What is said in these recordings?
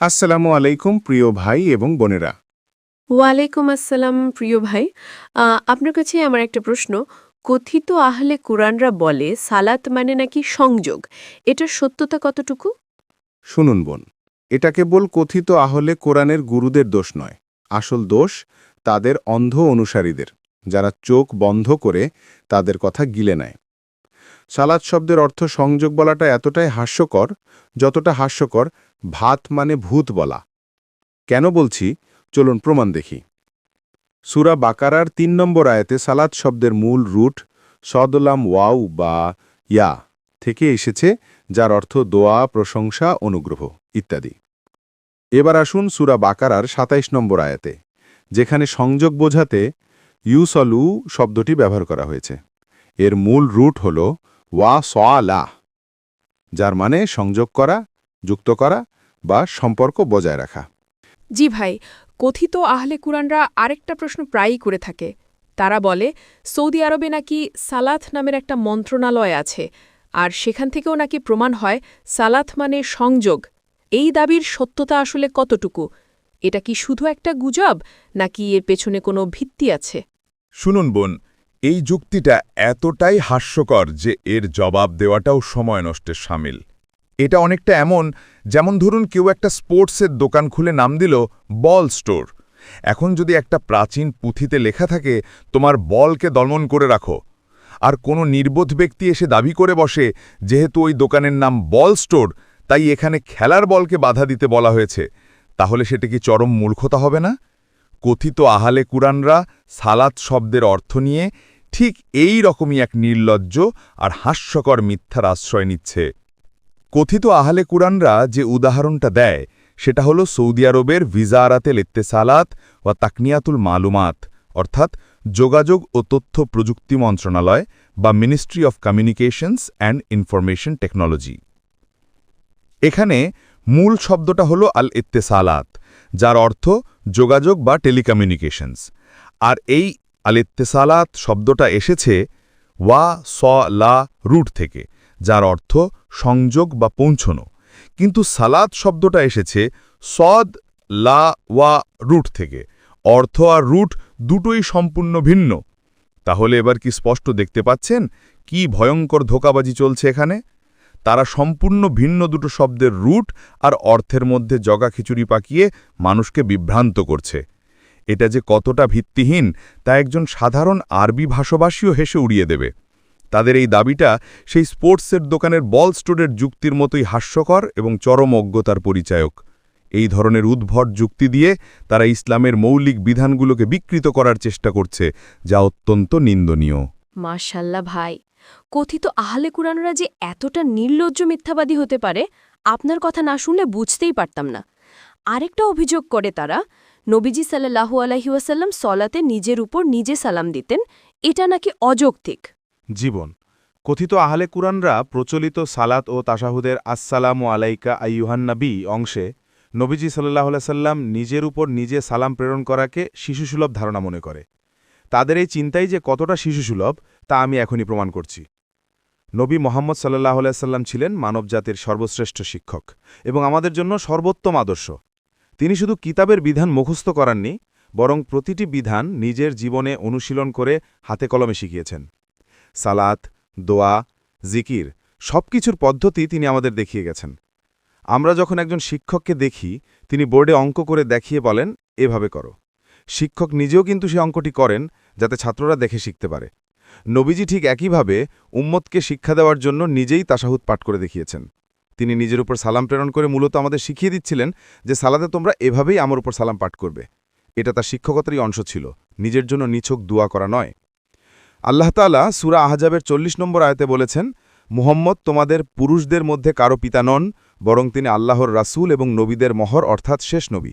আসসালামু আলাইকুম প্রিয় ভাই এবং বোনেরা। ওয়ালাইকুম আসসালাম প্রিয় ভাই। আপনার কাছে আমার একটা প্রশ্ন। কথিত আহলে কুরআনরা বলে সালাত মানে নাকি সংযোগ? এটার সত্যতা কতটুকু? শুনুন বোন এটা কেবল কথিত আহলে কোরআনের গুরুদের দোষ নয়। আসল দোষ তাদের অন্ধ অনুসারীদের যারা চোখ বন্ধ করে তাদের কথা গিলে নেয়। সালাদ শব্দের অর্থ সংযোগ বলাটা এতটাই হাস্যকর, যতটা হাস্যকর ভাত মানে ভূত বলা। কেন বলছি? চলুন প্রমাণ দেখি। সুরা বাকারার তিন নম্বর আয়াতে সালাদ শব্দের মূল রুট সদলাম ওয়াউ বা ইয়া থেকে এসেছে, যার অর্থ দোয়া, প্রশংসা, অনুগ্রহ ইত্যাদি। এবার আসুন সুরা বাকারার ২৭ নম্বর আয়াতে, যেখানে সংযোগ বোঝাতে ইউসলু শব্দটি ব্যবহার করা হয়েছে। এর মূল রুট হল ওয়া সলা যার মানে সংযোগ করা যুক্ত করা বা সম্পর্ক বজায় রাখা। জি ভাই কথিত আহলে কুরআনরা আরেকটা প্রশ্ন প্রায়ই করে থাকে। তারা বলে সৌদি আরবে নাকি সালাথ নামের একটা মন্ত্রণালয় আছে আর সেখান থেকেও নাকি প্রমাণ হয় সালাথ মানে সংযোগ। এই দাবির সত্যতা আসলে কতটুকু? এটা কি শুধু একটা গুজব নাকি এর পেছনে কোনো ভিত্তি আছে? শুনুন বোন এই যুক্তিটা এতটাই হাস্যকর যে এর জবাব দেওয়াটাও সময় নষ্টের সামিল। এটা অনেকটা এমন যেমন ধরুন কেউ একটা স্পোর্টসের দোকান খুলে নাম দিল বল স্টোর। এখন যদি একটা প্রাচীন পুঁথিতে লেখা থাকে, তোমার বলকে দমন করে রাখো। আর কোনো নির্বোধ ব্যক্তি এসে দাবি করে বসে, যেহেতু ওই দোকানের নাম বল স্টোর, তাই এখানে খেলার বলকে বাধা দিতে বলা হয়েছে। তাহলে সেটা কি চরম মূর্খতা হবে না? কথিত আহালে কুরআনরা সালাত শব্দের অর্থ নিয়ে ঠিক এই রকমই এক নির্লজ্জ আর হাস্যকর মিথ্যার আশ্রয় নিচ্ছে। কথিত আহলে কুরআনরা যে উদাহরণটা দেয়, সেটা হলো সৌদি আরবের ভিজা ভিজারাতেল ইত্তেসালাত বা তাকনিয়াতুল মালুমাত, অর্থাৎ যোগাযোগ ও তথ্য প্রযুক্তি মন্ত্রণালয় বা ministry of communications and information technology. এখানে মূল শব্দটা হলো আল ইত্তেসালাত, যার অর্থ যোগাযোগ বা টেলিকমিউনিকেশনস। আর এই আল ইত্তেসালাত শব্দটা এসেছে ওয়া, স, লা, রুট থেকে, যার অর্থ সংযোগ বা পৌঁছনো। কিন্তু সালাত শব্দটা এসেছে সদ, লা, ওয়া, রুট থেকে। অর্থ আর রুট দুটোই সম্পূর্ণ ভিন্ন। তাহলে এবার কি স্পষ্ট দেখতে পাচ্ছেন? কি ভয়ঙ্কর ধোকাবাজি চলছে এখানে? তারা সম্পূর্ণ ভিন্ন দুটো শব্দের রুট আর অর্থের মধ্যে জগা খিচুড়ি পাকিয়ে মানুষকে বিভ্রান্ত করছে। এটা যে কতটা ভিত্তিহীন তা একজন সাধারণ আরবি ভাষাভাষীও হেসে উড়িয়ে দেবে। তাদের এই দাবিটা সেই স্পোর্টসের দোকানের বল স্টোরের যুক্তির মতোই হাস্যকর এবং চরম অজ্ঞতার পরিচায়ক। এই ধরনের উদ্ভট যুক্তি দিয়ে তারা ইসলামের মৌলিক বিধানগুলোকে বিকৃত করার চেষ্টা করছে, যা অত্যন্ত নিন্দনীয়। মাশাল্লাহ ভাই, কথিত আহলে কুরআনরা যে এতটা নির্লজ্জ মিথ্যাবাদী হতে পারে, আপনার কথা না শুনলে বুঝতেই পারতাম না। আরেকটা অভিযোগ করে তারা নবীজি সাল্লাহু আলহিউসাল্লাম সলাতে নিজের উপর নিজে সালাম দিতেন, এটা নাকি অযৌক্তিক? জীবন। কথিত আহলে কুরআনরা প্রচলিত সালাত ও তাশাহুদের আসসালামু আলাইকা আইয়ুহান্নাবি অংশে নবীজি সাল্লাহ সাল্লাম নিজের উপর নিজে সালাম প্রেরণ করাকে শিশুসুলভ ধারণা মনে করে। তাদের এই চিন্তাই যে কতটা শিশুসুলভ, তা আমি এখনই প্রমাণ করছি। নবী মোহাম্মদ সাল্লাহ সাল্লাম ছিলেন মানবজাতির সর্বশ্রেষ্ঠ শিক্ষক এবং আমাদের জন্য সর্বোত্তম আদর্শ। তিনি শুধু কিতাবের বিধান মুখস্থ করাননি, বরং প্রতিটি বিধান নিজের জীবনে অনুশীলন করে হাতে কলমে শিখিয়েছেন। সালাত, দোয়া, জিকির সবকিছুর পদ্ধতি তিনি আমাদের দেখিয়ে গেছেন। আমরা যখন একজন শিক্ষককে দেখি, তিনি বোর্ডে অঙ্ক করে দেখিয়ে বলেন, এভাবে করো। শিক্ষক নিজেও কিন্তু সে অঙ্কটি করেন, যাতে ছাত্ররা দেখে শিখতে পারে। নবীজি ঠিক একইভাবে উম্মতকে শিক্ষা দেওয়ার জন্য নিজেই তাসাহুদ পাঠ করে দেখিয়েছেন। তিনি নিজের উপর সালাম প্রেরণ করে মূলত আমাদের শিখিয়ে দিচ্ছিলেন যে সালাতে তোমরা এভাবেই আমার উপর সালাম পাঠ করবে। এটা তার শিক্ষকতারই অংশ ছিল। নিজের জন্য নিছক দোয়া করা নয়। আল্লাহ তালা সুরা আহজাবের চল্লিশ নম্বর আয়তে বলেছেন, মুহম্মদ তোমাদের পুরুষদের মধ্যে কারও পিতা নন, বরং তিনি আল্লাহর রাসূল এবং নবীদের মহর অর্থাৎ শেষ নবী।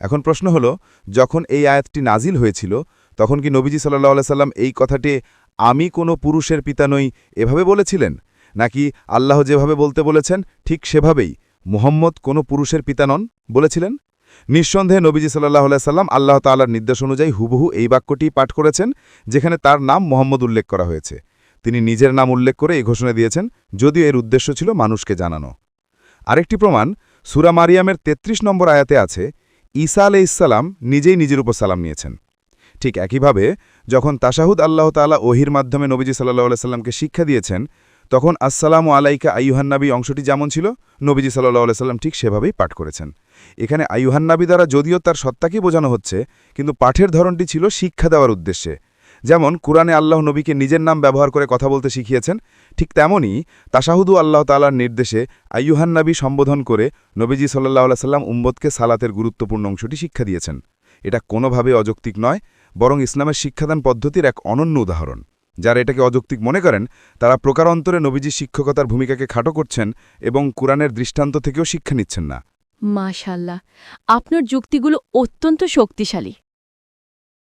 এখন প্রশ্ন হল, যখন এই আয়াতটি নাজিল হয়েছিল, তখন কি নবীজি সাল্লাহ সাল্লাম এই কথাটি, আমি কোনো পুরুষের পিতা নই এভাবে বলেছিলেন? নাকি আল্লাহ যেভাবে বলতে বলেছেন, ঠিক সেভাবেই। মুহম্মদ কোনো পুরুষের পিতা নন, বলেছিলেন? নিঃসন্দেহে নবীজি সাল্লাহ সাল্লাম আল্লাহ তাল্লার নির্দেশ অনুযায়ী হুবহু এই বাক্যটি পাঠ করেছেন, যেখানে তার নাম মোহাম্মদ উল্লেখ করা হয়েছে। তিনি নিজের নাম উল্লেখ করে এই ঘোষণা দিয়েছেন, যদিও এর উদ্দেশ্য ছিল মানুষকে জানানো। আরেকটি প্রমাণ, সুরা মারিয়ামের ৩৩ নম্বর আয়াতে আছে, ঈসা আলে ইসালাম নিজেই নিজের উপর সালাম নিয়েছেন। ঠিক একইভাবে, যখন তাশাহুদ আল্লাহ তালা ওহির মাধ্যমে নবীজি সাল্লাহ সাল্লামকে শিক্ষা দিয়েছেন তখন আসসালামু আলাইকা আইয়ুহান্নাবি অংশটি যেমন ছিল, নবীজি সাল্লাহ সাল্লাম ঠিক সেভাবেই পাঠ করেছেন। এখানে আইয়ুহান্নাবি দ্বারা যদিও তার সত্তাকেই বোঝানো হচ্ছে, কিন্তু পাঠের ধরনটি ছিল শিক্ষা দেওয়ার উদ্দেশ্যে। যেমন কুরআনে আল্লাহ নবীকে নিজের নাম ব্যবহার করে কথা বলতে শিখিয়েছেন, ঠিক তেমনই তাশাহুদু আল্লাহ তালার নির্দেশে আইয়ুহান্নাবি সম্বোধন করে নবীজি সাল্লাহ সাল্লাম উম্বদকে সালাতের গুরুত্বপূর্ণ অংশটি শিক্ষা দিয়েছেন। এটা কোনোভাবে অযৌক্তিক নয়, বরং ইসলামের শিক্ষাদান পদ্ধতির এক অনন্য উদাহরণ। যারা এটাকে অযৌক্তিক মনে করেন, তারা প্রকারান্তরে নবীজি শিক্ষকতার ভূমিকাকে খাটো করছেন এবং কোরআনের দৃষ্টান্ত থেকেও শিক্ষা নিচ্ছেন না। মাশাল্লাহ আপনার যুক্তিগুলো অত্যন্ত শক্তিশালী।